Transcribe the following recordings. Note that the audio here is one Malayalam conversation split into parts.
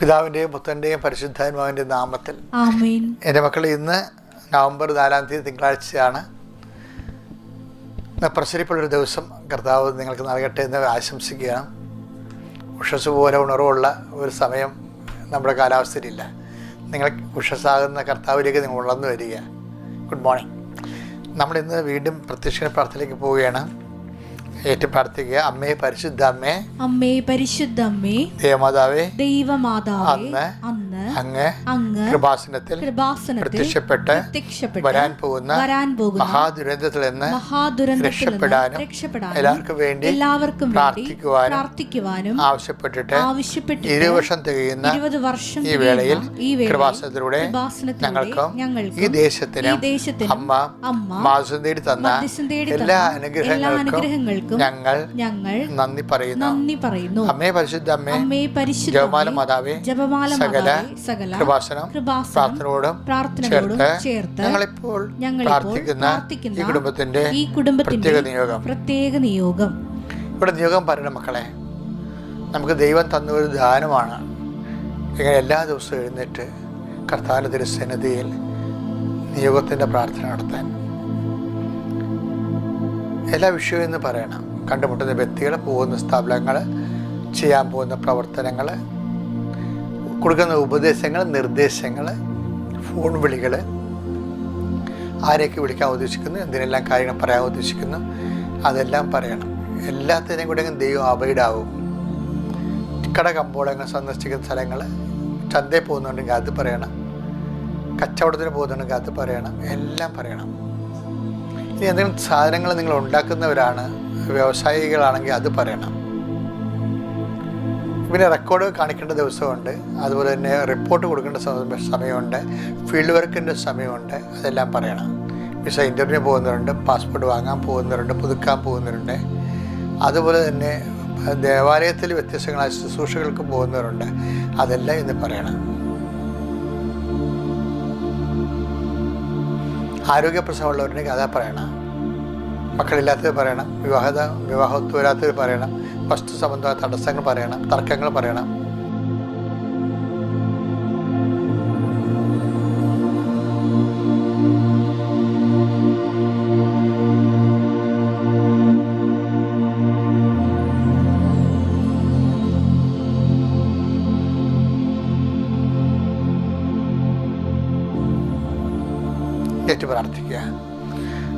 പിതാവിന്റെയും പുത്രന്റെയും പരിശുദ്ധാത്മാവിന്റെയും നാമത്തിൽ. എന്റെ മക്കൾ ഇന്ന് നവംബർ നാലാം തീയതി തിങ്കളാഴ്ചയാണ്. പ്രസരിപ്പുള്ളൊരു ദിവസം കർത്താവ് നിങ്ങൾക്ക് നൽകട്ടെ എന്ന് ആശംസിക്കുകയാണ്. ഉഷസ് പോലെ ഉണർവുള്ള ഒരു സമയം നമ്മുടെ കാലാവസ്ഥയിലില്ല. നിങ്ങൾ ഉഷസ്സാകുന്ന കർത്താവിലേക്ക് നിങ്ങൾ ഉണർന്നു വരിക. Good morning. നമ്മളിന്ന് വീണ്ടും പ്രത്യക്ഷ പ്രാർത്ഥനയിലേക്ക് പോവുകയാണ്. ഏറ്റു പ്രാർത്ഥിക്കുക അമ്മേ പരിശുദ്ധ അമ്മേ. അമ്മേ പരിശുദ്ധ അമ്മേ. ദേവമാതാവേ. ദൈവമാതാവേ. അന്ന് അങ്ങ് കൃപാസനത്തിൽ പ്രത്യക്ഷപ്പെട്ട് വരാൻ പോകുന്ന മഹാദുരന്തത്തിൽ നിന്ന് രക്ഷപ്പെടാനും എല്ലാവർക്കും വേണ്ടി എല്ലാവർക്കും പ്രാർത്ഥിക്കുവാനും ആവശ്യപ്പെട്ടിട്ട് ആവശ്യപ്പെട്ട് വർഷം തികയുന്ന ഇരുപത് വർഷം ഈ വേളയിൽ കൃപാസനത്തിലൂടെ ഞങ്ങൾക്കും ഈ ദേശത്തിനും അമ്മ അമ്മ മാസം തേടി തന്ന എല്ലാ അനുഗ്രഹങ്ങൾക്കും ഞങ്ങൾ ഞങ്ങൾ നന്ദി പറയുന്നു. നന്ദി പറയുന്നു. അമ്മേ പരിശുദ്ധ അമ്മേ അമ്മേ പരിശുദ്ധ ജപമാല മാതാവേ ജപമാല സകല സകല കൃപാസനം പ്രാർത്ഥനയോടും പ്രാർത്ഥനയോടും ചേർത്ത് ഞങ്ങളിപ്പോൾ പ്രാർത്ഥിക്കുന്ന ഈ കുടുംബത്തിന്റെ ഈ കുടുംബത്തിന്റെ പ്രത്യേക നിയോഗം. പ്രത്യേക നിയോഗം. ഇവിടെ നിയോഗം പറയണം മക്കളെ. നമുക്ക് ദൈവം തന്ന ഒരു ദാനമാണ്. ഇങ്ങനെ എല്ലാ ദിവസവും എഴുന്നേറ്റ് കർത്താവിന്റെ തിരുസന്നിധിയിൽ നിയോഗത്തിന്റെ പ്രാർത്ഥന നടത്താൻ. എല്ലാ വിഷയവും എന്ന് പറയണം. കണ്ടുമുട്ടുന്ന വ്യക്തികൾ പോകുന്ന സ്ഥാപനങ്ങൾ ചെയ്യാൻ പോകുന്ന പ്രവർത്തനങ്ങൾ കൊടുക്കുന്ന ഉപദേശങ്ങൾ നിർദ്ദേശങ്ങൾ ഫോൺ വിളികൾ ആരെയൊക്കെ വിളിക്കാൻ ഉദ്ദേശിക്കുന്നു എന്തിനെല്ലാം കാര്യങ്ങൾ പറയാൻ ഉദ്ദേശിക്കുന്നു അതെല്ലാം പറയണം. എല്ലാത്തിനെയും കൂടെ ദൈവം അവൈഡാവും. കട കമ്പോളങ്ങൾ സന്ദർശിക്കുന്ന സ്ഥലങ്ങൾ ചന്തയിൽ പോകുന്നുണ്ടെങ്കിൽ അത് പറയണം. കച്ചവടത്തിന് പോകുന്നുണ്ടെങ്കിൽ അത് പറയണം. എല്ലാം പറയണം. ഇനി എന്തെങ്കിലും സാധനങ്ങൾ നിങ്ങൾ ഉണ്ടാക്കുന്നവരാണ് വ്യവസായികളാണെങ്കിൽ അത് പറയണം. പിന്നെ റെക്കോർഡ് കാണിക്കേണ്ട ദിവസമുണ്ട്. അതുപോലെ തന്നെ റിപ്പോർട്ട് കൊടുക്കേണ്ട സമയമുണ്ട്. ഫീൽഡ് വർക്കിന്റെ സമയമുണ്ട്. അതെല്ലാം പറയണം. വിസ ഇന്റർവ്യൂ പോകുന്നവരുണ്ട് പാസ്പോർട്ട് വാങ്ങാൻ പോകുന്നവരുണ്ട് പുതുക്കാൻ പോകുന്നവരുണ്ട്. അതുപോലെ തന്നെ ദേവാലയത്തിൽ വ്യത്യസ്തങ്ങളായ ശുശ്രൂഷകൾക്ക് പോകുന്നവരുണ്ട്. അതെല്ലാം ഇന്ന് പറയണം. ആരോഗ്യ പ്രശ്നമുള്ളവരുണ്ടെങ്കിൽ അതാ പറയണം. മക്കളില്ലാത്തത് പറയണം. വിവാഹത വിവാഹത്വരാത്തത് പറയണം. വസ്തു സംബന്ധമായ തടസ്സങ്ങൾ പറയണം തർക്കങ്ങൾ പറയണം. ഏറ്റു പ്രാർത്ഥിക്കുക.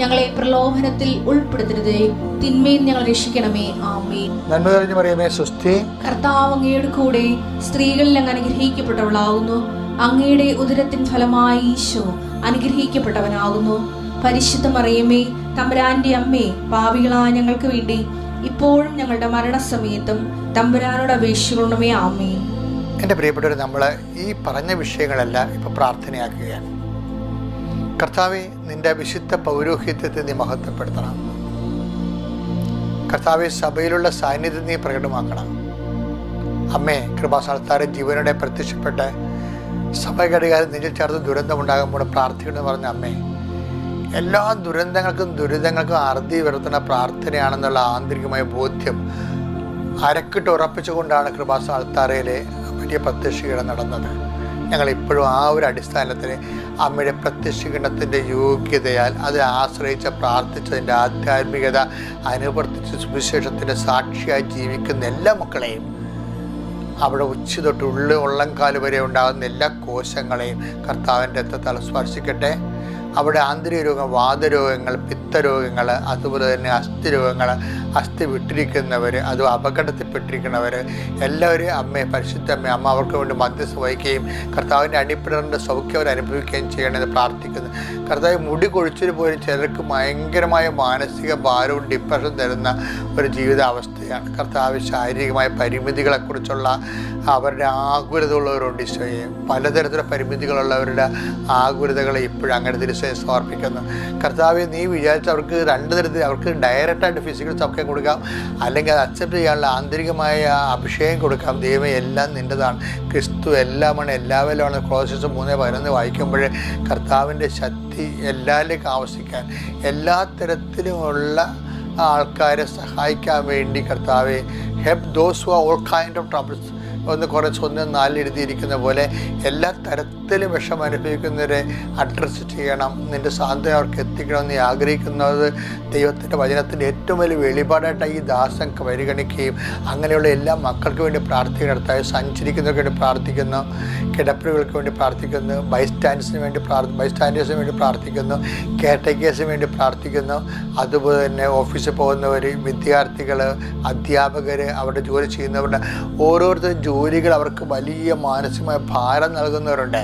ഞങ്ങളെ പ്രലോഭനത്തിൽ ഉൾപ്പെടുത്തരുതേ. തിന്മയിൽ ഞങ്ങൾ രക്ഷിക്കണമേ. ആമേ നന്മ തെളിഞ്ഞു പറയുമേ സുസ്ഥി കർത്താവ് അങ്ങയുടെ കൂടെ സ്ത്രീകളിൽ അങ്ങ് അനുഗ്രഹിക്കപ്പെട്ടവളാകുന്നു അങ്ങയുടെ ഉദരത്തിൻ ഫലമായി ഈശോ അനുഗ്രഹിക്കപ്പെട്ടവനാകുന്നു. പരിശുദ്ധ മറിയമ്മേ തമ്പുരാന്റെ അമ്മേ പാവികളായ ഞങ്ങൾക്ക് വേണ്ടി ഇപ്പോഴും ഞങ്ങളുടെ മരണസമയത്തും തമ്പുരാനോട് അപേക്ഷിക്കണമേ. ആമേ എന്റെ പ്രിയപ്പെട്ടവർ നമ്മൾ ഈ പറഞ്ഞ വിഷയങ്ങളെല്ലാം ഇപ്പോൾ പ്രാർത്ഥനയാക്കുകയാണ്. കർത്താവെ നിന്റെ വിശുദ്ധ പൗരോഹിത്യത്തെ നീ മഹത്വപ്പെടുത്തണം. കർത്താവെ സഭയിലുള്ള സാന്നിധ്യം നീ പ്രകടമാക്കണം. അമ്മേ കൃപാസ്ഥാനത്താരെ ജീവനോടെ പ്രത്യക്ഷപ്പെട്ട് സഭഘടികാരം നിന്നിൽ ചേർത്ത് ദുരന്തമുണ്ടാകുമ്പോൾ പ്രാർത്ഥിക്കണമെന്ന് പറഞ്ഞ അമ്മേ എല്ലാ ദുരന്തങ്ങൾക്കും ദുരിതങ്ങൾക്കും അറുതി വരുത്തുന്ന പ്രാർത്ഥനയാണെന്നുള്ള ആന്തരികമായ ബോധ്യം അരക്കിട്ട് ഉറപ്പിച്ചുകൊണ്ടാണ് കൃപാസ അൾത്താറയിലെ വലിയ പ്രത്യക്ഷീകരണം നടന്നത്. ഞങ്ങൾ ഇപ്പോഴും ആ ഒരു അടിസ്ഥാനത്തിന് അമ്മയുടെ പ്രത്യക്ഷീകരണത്തിന്റെ യോഗ്യതയാൽ അത് ആശ്രയിച്ച പ്രാർത്ഥിച്ചതിന്റെ ആധ്യാത്മികത അനുവർത്തിച്ച് സുവിശേഷത്തിന്റെ സാക്ഷിയായി ജീവിക്കുന്ന എല്ലാ മക്കളെയും അവിടെ ഉച്ച തൊട്ട് ഉള്ളു ഉള്ളംകാൽ വരെ ഉണ്ടാകുന്ന എല്ലാ കോശങ്ങളെയും കർത്താവിന്റെ രക്തത്താൽ സ്പർശിക്കട്ടെ. അവിടെ ആന്തരിക രോഗം വാതരോഗങ്ങൾ പിത്തരോഗങ്ങൾ അതുപോലെ തന്നെ അസ്ഥി രോഗങ്ങൾ അസ്ഥി വിട്ടിരിക്കുന്നവർ അത് അപകടത്തിൽപ്പെട്ടിരിക്കുന്നവർ എല്ലാവരും അമ്മയെ പരിശുദ്ധ അമ്മ അമ്മ അവർക്ക് വേണ്ടി മധ്യസ്ഥ വഹിക്കുകയും കർത്താവിന്റെ അടിപ്പിടറിന്റെ സൗഖ്യം അവർ അനുഭവിക്കുകയും ചെയ്യണമെന്ന് പ്രാർത്ഥിക്കുന്നു. കർത്താവ് മുടി കൊഴിച്ചിൽ പോലും ചിലർക്ക് ഭയങ്കരമായ മാനസിക ഭാരവും ഡിപ്രഷൻ തരുന്ന ഒരു ജീവിതാവസ്ഥയാണ്. കർത്താവ് ശാരീരികമായ പരിമിതികളെക്കുറിച്ചുള്ള അവരുടെ ആകുലതയുള്ളവരുണ്ട് ഈശോയെ. പലതരത്തിലുള്ള പരിമിതികളുള്ളവരുടെ ആകുലതകളെ ഇപ്പോഴും അങ്ങനെ തിരിച്ചു സമർപ്പിക്കുന്നു. കർത്താവ് നീ വിചാരിച്ച അവർക്ക് രണ്ട് തരത്തിൽ അവർക്ക് ഡയറക്റ്റായിട്ട് ഫിസിക്കൽ സൗഖ്യം കൊടുക്കാം. അല്ലെങ്കിൽ അത് അക്സെപ്റ്റ് ചെയ്യാനുള്ള ആന്തരികമായ അഭിഷേകം കൊടുക്കാം. ദൈവം എല്ലാം നിന്റെതാണ് ക്രിസ്തു എല്ലാമാണ് എല്ലാവരിലുമാണ്. ക്രോസസ് മൂന്ന് പതിനൊന്ന് വായിക്കുമ്പോൾ കർത്താവിന്റെ ശക്തി എല്ലാവരിലേക്കും ആവശ്യിക്കാൻ എല്ലാ തരത്തിലുമുള്ള ആൾക്കാരെ സഹായിക്കാൻ വേണ്ടി കർത്താവെ help those who are all kind of troubles ഒന്ന് കുറച്ച് ഒന്ന് നാലിൽ എഴുതിയിരിക്കുന്ന പോലെ എല്ലാ തരത്തിലും വിഷം അനുഭവിക്കുന്നവരെ അഡ്രസ്സ് ചെയ്യണം. നിന്റെ സാന്ത്വന അവർക്ക് എത്തിക്കണമെന്ന് ആഗ്രഹിക്കുന്നത്. ദൈവത്തിന്റെ വചനത്തിന്റെ ഏറ്റവും വലിയ വെളിപാടായിട്ട് ഈ ദാസം പരിഗണിക്കുകയും അങ്ങനെയുള്ള എല്ലാ മക്കൾക്ക് വേണ്ടി പ്രാർത്ഥിക്കുന്ന അടുത്തായി സഞ്ചരിക്കുന്നവർക്ക് വേണ്ടി പ്രാർത്ഥിക്കുന്നു. കിടപ്പുകൾക്ക് വേണ്ടി പ്രാർത്ഥിക്കുന്നു. ബൈസ്റ്റാൻഡേഴ്സിന് വേണ്ടി പ്രാർത്ഥി ബൈസ്റ്റാൻഡേഴ്സിന് വേണ്ടി പ്രാർത്ഥിക്കുന്നു. കെയർടേക്കേഴ്സിന് വേണ്ടി പ്രാർത്ഥിക്കുന്നു. അതുപോലെ തന്നെ ഓഫീസിൽ പോകുന്നവർ വിദ്യാർത്ഥികൾ അധ്യാപകർ അവിടെ ജോലി ചെയ്യുന്നവരുടെ ഓരോരുത്തരും ജോലികൾ അവർക്ക് വലിയ മാനസികമായ ഭാരം നൽകുന്നവരുണ്ട്.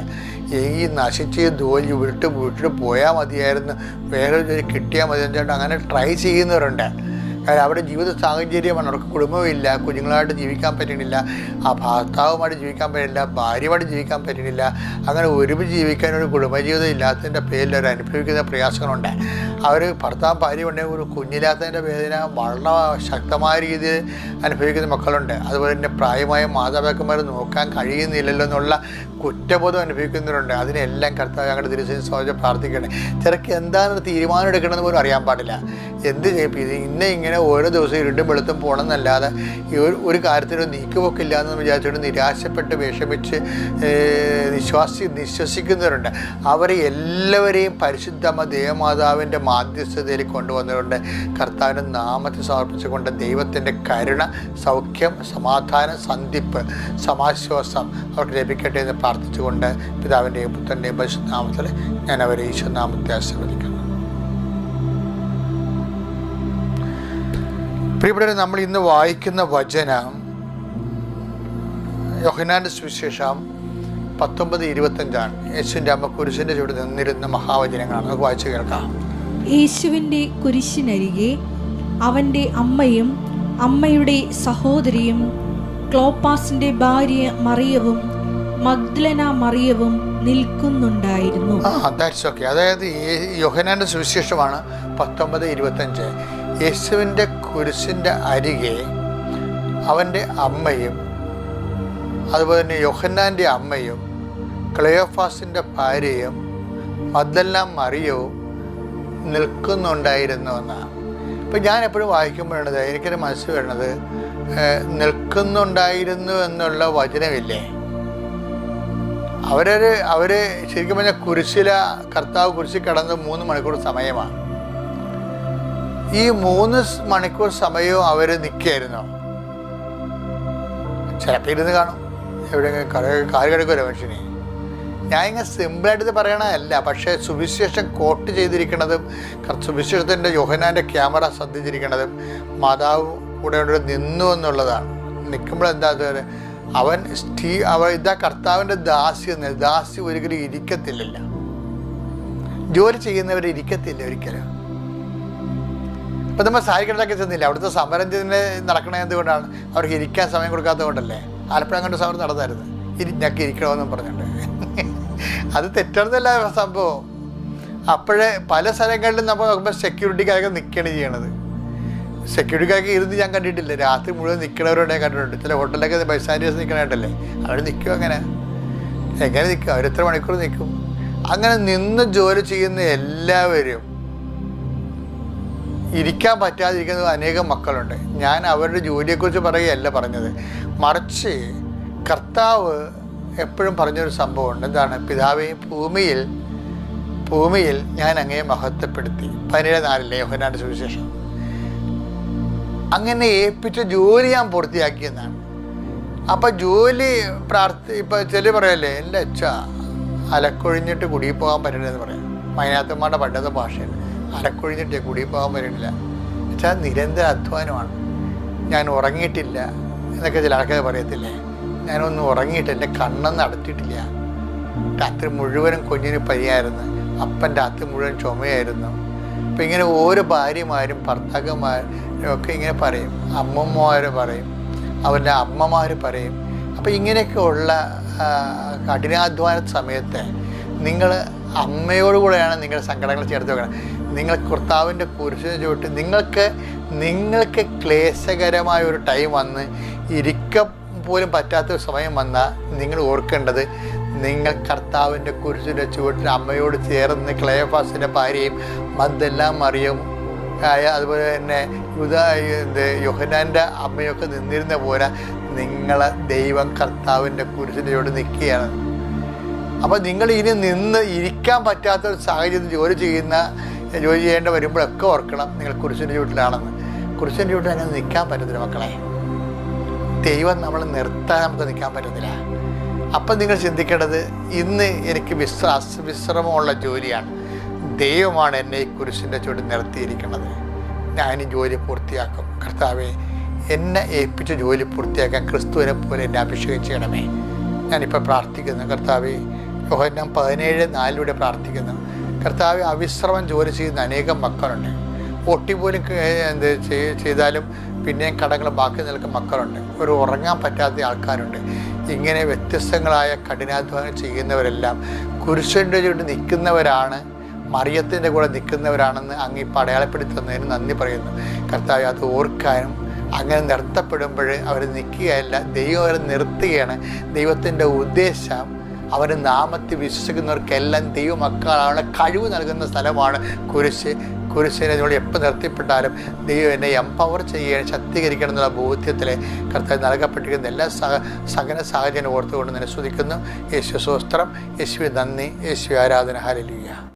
ഈ നശിച്ച് ജോലി വിട്ട് വീട്ടിൽ പോയാൽ മതിയായിരുന്നു. വേറൊരു ജോലി കിട്ടിയാൽ മതി അങ്ങനെ ട്രൈ ചെയ്യുന്നവരുണ്ട്. കാരണം അവരുടെ ജീവിത സാഹചര്യമാണ്. അവർക്ക് കുടുംബമില്ല കുഞ്ഞുങ്ങളായിട്ട് ജീവിക്കാൻ പറ്റുന്നില്ല ആ ഭർത്താവുമായിട്ട് ജീവിക്കാൻ പറ്റില്ല ഭാര്യയുമായിട്ട് ജീവിക്കാൻ പറ്റുന്നില്ല അങ്ങനെ ഒരുമിച്ച് ജീവിക്കാൻ ഒരു കുടുംബജീവിതം ഇല്ലാത്തതിന്റെ പേരിൽ അവർ അനുഭവിക്കുന്ന പ്രയാസങ്ങളുണ്ട്. അവർ ഭർത്താവ് ഭാര്യ ഉണ്ടെങ്കിൽ ഒരു കുഞ്ഞില്ലാത്തതിന്റെ വേദന വളരെ ശക്തമായ രീതിയിൽ അനുഭവിക്കുന്ന മക്കളുണ്ട്. അതുപോലെ തന്നെ പ്രായമായ മാതാപിതാക്കന്മാർ നോക്കാൻ കഴിയുന്നില്ലല്ലോ എന്നുള്ള കുറ്റബോധം അനുഭവിക്കുന്നവരുണ്ട്. അതിനെല്ലാം കർത്താവ് ഞങ്ങളുടെ തിരുസേന സ്വാഗതം പ്രാർത്ഥിക്കണേ ചിലക്ക് എന്താണ് തീരുമാനം എടുക്കണമെന്ന് പോലും അറിയാൻ പാടില്ല. എന്ത് ചെയ്യും? ഇത് ഇന്ന ഇങ്ങനെ ഓരോ ദിവസവും ഇരുണ്ടും വെളുത്തും പോകണമെന്നല്ലാതെ ഈ ഒരു ഒരു കാര്യത്തിനും നീക്കുപോക്കില്ല എന്ന് വിചാരിച്ചുകൊണ്ട് നിരാശപ്പെട്ട് വിഷമിച്ച് വിശ്വാസി വിശ്വസിക്കുന്നവരുണ്ട് അവരെ എല്ലാവരെയും പരിശുദ്ധമ്മ ദേവമാതാവിന്റെ മാധ്യസ്ഥതയിൽ കൊണ്ടുവന്നവരുണ്ട്. കർത്താവിന്റെ നാമത്തെ സമർപ്പിച്ചുകൊണ്ട് ദൈവത്തിന്റെ കരുണ സൗഖ്യം സമാധാനം സന്ധിപ്പ് സമാശ്വാസം അവർക്ക് ലഭിക്കട്ടെ എന്ന് പ്രാർത്ഥിച്ചുകൊണ്ട് പിതാവിന്റെയും പുത്രന്റെയും പരിശുദ്ധനാമത്തിൽ ഞാൻ അവരെ ഈശ്വരനാമത്തെ ആശീർവദിക്കുന്നു. പ്രിയപ്പെട്ടവരെ നമ്മൾ ഇന്ന് വായിക്കുന്ന വചനം യോഹനാന്റെ സുവിശേഷം പത്തൊമ്പത് ഇരുപത്തഞ്ചാണ്. യേശുവിന്റെ അമ്മ കുരിശിന്റെ ചുവട് നിന്നിരുന്ന മഹാവചനങ്ങളാണ്. നമുക്ക് വായിച്ചു കേൾക്കാം. യേശുവിന്റെ കുരിശിനരികെ അവന്റെ അമ്മയും അമ്മയുടെ സഹോദരിയും ക്ലോപ്പാസിന്റെ ഭാര്യ മറിയവും മഗ്ദലന മറിയവും നിൽക്കുന്നുണ്ടായിരുന്നു. ആ ദാറ്റ്സ് അതായത് യോഹനാന്റെ സുവിശേഷമാണ് പത്തൊമ്പത് ഇരുപത്തഞ്ച്. യേശുവിന്റെ കുരിശിന്റെ അരികെ അവന്റെ അമ്മയും അതുപോലെ തന്നെ യോഹന്നാന്റെ അമ്മയും ക്ലയോഫാസിന്റെ ഭാര്യയും മദ്ദല്ലാം മറിയവും നിൽക്കുന്നുണ്ടായിരുന്നു എന്നാണ്. ഇപ്പം ഞാൻ എപ്പോഴും വായിക്കുമ്പോഴാണത് എനിക്കൊരു മനസ്സിൽ വരുന്നത് നിൽക്കുന്നുണ്ടായിരുന്നു എന്നുള്ള വചനമില്ലേ? അവരൊരു അവർ ശരിക്കും പറഞ്ഞാൽ കുരിശില കർത്താവ് കുരിശിൽ കിടന്ന് മൂന്ന് മണിക്കൂർ സമയമാണ്. ഈ മൂന്ന് മണിക്കൂർ സമയവും അവർ നിൽക്കുകയായിരുന്നു ചിലപ്പോൾ ഇരുന്ന് കാണും. എവിടെയെങ്കിലും കാൽ കിടക്കുമല്ലോ മനുഷ്യനെ. ഞാൻ ഇങ്ങനെ സിമ്പിളായിട്ട് ഇത് പറയണതല്ല പക്ഷേ സുവിശേഷം കോട്ട് ചെയ്തിരിക്കുന്നതും സുവിശേഷത്തിന്റെ യോഹനാന്റെ ക്യാമറ ശ്രദ്ധിച്ചിരിക്കുന്നതും മാതാവ് കൂടെ നിന്നു എന്നുള്ളതാണ്. നിൽക്കുമ്പോഴെന്താ അത് അവൻ സ്റ്റീ അവ ഇതാ കർത്താവിന്റെ ദാസി എന്ന്. ദാസി ഒരിക്കലും ഇരിക്കത്തില്ലല്ല. ജോലി ചെയ്യുന്നവർ ഇരിക്കത്തില്ല ഒരിക്കലും. ഇപ്പം നമ്മൾ സാരിക്കടലൊക്കെ ചെന്നില്ല? അവിടുത്തെ സമരം തന്നെ നടക്കണത് എന്തുകൊണ്ടാണ് അവർക്ക് ഇരിക്കാൻ സമയം കൊടുക്കാത്തത് കൊണ്ടല്ലേ ആലപ്പുഴ കണ്ട് സമരം നടന്നായിരുന്നു. ഇരി ഞങ്ങൾക്ക് ഇരിക്കണമെന്നും പറഞ്ഞിട്ടുണ്ട് അത് തെറ്റാണെന്നല്ല സംഭവം. അപ്പോഴേ പല സ്ഥലങ്ങളിലും നമ്മൾ നോക്കുമ്പോൾ സെക്യൂരിറ്റിക്കാരൊക്കെ നിൽക്കുകയാണ് ചെയ്യണത്. സെക്യൂരിറ്റിക്കാരൊക്കെ ഇരുന്ന് ഞാൻ കണ്ടിട്ടില്ല. രാത്രി മുഴുവൻ നിൽക്കണവരോടെ കണ്ടിട്ടുണ്ട്. ചില ഹോട്ടലിലൊക്കെ ബൈസ്റ്റാൻഡേഴ്സ് നിൽക്കണായിട്ടല്ലേ അവർ നിൽക്കും അങ്ങനെ. എങ്ങനെ നിൽക്കും അവരെത്ര മണിക്കൂർ നിൽക്കും അങ്ങനെ നിന്ന് ജോലി ചെയ്യുന്ന എല്ലാവരും ഇരിക്കാൻ പറ്റാതിരിക്കുന്ന അനേകം മക്കളുണ്ട്. ഞാൻ അവരുടെ ജോലിയെക്കുറിച്ച് പറയുകയല്ല പറഞ്ഞത്. മറിച്ച് കർത്താവ് എപ്പോഴും പറഞ്ഞൊരു സംഭവമുണ്ട്. എന്താണ്? പിതാവേ ഭൂമിയിൽ ഭൂമിയിൽ ഞാൻ അങ്ങയെ മഹത്വപ്പെടുത്തി. പതിനേഴ് നാലിലെ യോഹനാട് സുവിശേഷം. അങ്ങനെ ഏൽപ്പിച്ച ജോലി ഞാൻ പൂർത്തിയാക്കിയെന്നാണ്. അപ്പം ജോലി പ്രാർത്ഥി ഇപ്പം ചെൽ പറയല്ലേ എന്റെ അച്ഛ അലക്കൊഴിഞ്ഞിട്ട് കുടിയിൽ പോകാൻ പറ്റില്ലെന്ന് പറയാം. മൈനാത്തമ്മയുടെ പണ്ടത്തെ ഭാഷയിൽ അലക്കൊഴിഞ്ഞിട്ട് കുടിയിൽ പോകാൻ പറ്റില്ല. അച്ഛാ നിരന്തര അധ്വാനമാണ്. ഞാൻ ഉറങ്ങിയിട്ടില്ല എന്നൊക്കെ ചില ആൾക്കാർ പറയത്തില്ലേ. ഞാനൊന്നും ഉറങ്ങിയിട്ട് എന്റെ കണ്ണൊന്നും അടച്ചിട്ടില്ല. രാത്രി മുഴുവനും കുഞ്ഞിന് പനിയായിരുന്നു. അപ്പൻ രാത്രി മുഴുവൻ ചുമയായിരുന്നു. അപ്പം ഇങ്ങനെ ഓരോ ഭാര്യമാരും ഭർത്താക്കന്മാരും ഒക്കെ ഇങ്ങനെ പറയും. അമ്മമ്മമാർ പറയും. അവരുടെ അമ്മമാർ പറയും. അപ്പം ഇങ്ങനെയൊക്കെ ഉള്ള കഠിനാധ്വാന സമയത്ത് നിങ്ങൾ അമ്മയോട് കൂടെയാണ് നിങ്ങളുടെ സങ്കടങ്ങൾ ചേർത്ത് വെക്കണം നിങ്ങൾ കർത്താവിന്റെ കുരിശിനെ ചുവട്ട് നിങ്ങൾക്ക് നിങ്ങൾക്ക് ക്ലേശകരമായ ഒരു ടൈം വന്ന് ഇരിക്ക പോലും പറ്റാത്ത സമയം വന്നാൽ നിങ്ങൾ ഓർക്കേണ്ടത് നിങ്ങൾ കർത്താവിന്റെ കുരിശിന്റെ ചുവട്ടിൽ അമ്മയോട് ചേർന്ന് ക്ലയഫാസിന്റെ ഭാര്യയും മന്തെല്ലാം അറിയും. അതുപോലെ തന്നെ യുദ്ധ എന്ത് യോഹനാന്റെ അമ്മയൊക്കെ നിന്നിരുന്ന പോലെ നിങ്ങളെ ദൈവം കർത്താവിന്റെ കുരിശിന്റെ ചുവട് നിൽക്കുകയാണ്. അപ്പോൾ നിങ്ങൾ ഇനി നിന്ന് ഇരിക്കാൻ പറ്റാത്ത ഒരു സാഹചര്യത്തിൽ ജോലി ചെയ്യുന്ന ജോലി ചെയ്യേണ്ട വരുമ്പോഴൊക്കെ ഓർക്കണം നിങ്ങൾ കുരിശിന്റെ ചുവട്ടിലാണെന്ന്. കുരിശിന്റെ ചുവട്ടിൽ അങ്ങനെ നിൽക്കാൻ പറ്റത്തില്ല മക്കളെ. ദൈവം നമ്മൾ നിർത്താൻ നമുക്ക് നിൽക്കാൻ പറ്റത്തില്ല. അപ്പം നിങ്ങൾ ചിന്തിക്കേണ്ടത് ഇന്ന് എനിക്ക് വിശ്വാസ വിശ്രമമുള്ള ജോലിയാണ്. ദൈവമാണ് എന്നെ ഈ കുരിശിന്റെ ചുവട് നിർത്തിയിരിക്കുന്നത്. ഞാൻ ഈ ജോലി പൂർത്തിയാക്കും. കർത്താവെ എന്നെ ഏൽപ്പിച്ച ജോലി പൂർത്തിയാക്കാൻ ക്രിസ്തുവിനെ പോലെ എന്നെ അഭിഷേകം ചെയ്യണമേ. ഞാനിപ്പോൾ പ്രാർത്ഥിക്കുന്നു. കർത്താവെ യോഹന്നാൻ പതിനേഴ് നാലിലൂടെ പ്രാർത്ഥിക്കുന്നു. കർത്താവ് അവിശ്രമം ജോലി ചെയ്യുന്ന അനേകം മക്കളുണ്ട്. ഒട്ടി പോലും എന്ത് ചെയ്താലും പിന്നെയും കടകൾ ബാക്കി നിൽക്കുന്ന മക്കളുണ്ട്. ഒരു ഉറങ്ങാൻ പറ്റാത്ത ആൾക്കാരുണ്ട്. ഇങ്ങനെ വ്യത്യസ്തങ്ങളായ കഠിനാധ്വാനം ചെയ്യുന്നവരെല്ലാം കുരിശന്റെ ചുവട്ട് നിൽക്കുന്നവരാണ് മറിയത്തിന്റെ കൂടെ നിൽക്കുന്നവരാണെന്ന് അങ്ങ് ഇപ്പം അടയാളപ്പെടുത്തി നന്ദി പറയുന്നു. കർത്താവ് അത് ഓർക്കാനും അങ്ങനെ നിർത്തപ്പെടുമ്പോൾ അവർ നിൽക്കുകയല്ല ദൈവം അവരെ നിർത്തുകയാണ്. ദൈവത്തിന്റെ ഉദ്ദേശം അവർ നാമത്തിൽ വിശ്വസിക്കുന്നവർക്കെല്ലാം ദൈവമക്കളാണ് കഴിവ് നൽകുന്ന സ്ഥലമാണ് കുരിശ്. കുരിശിനെ നമ്മൾ എപ്പോൾ നിർത്തിപ്പെട്ടാലും ദൈവം എന്നെ എംപവർ ചെയ്യാൻ ശക്തീകരിക്കണം എന്നുള്ള ബോധ്യത്തിൽ കർത്താവ് നൽകപ്പെട്ടിരിക്കുന്ന എല്ലാ സഹ സകല സാഹചര്യം ഓർത്തുകൊണ്ട് നിന്നെ സ്തുതിക്കുന്നു. യേശു സ്വസ്ത്രം യേശു നന്ദി. യേശു ആരാധന. ഹരലിയ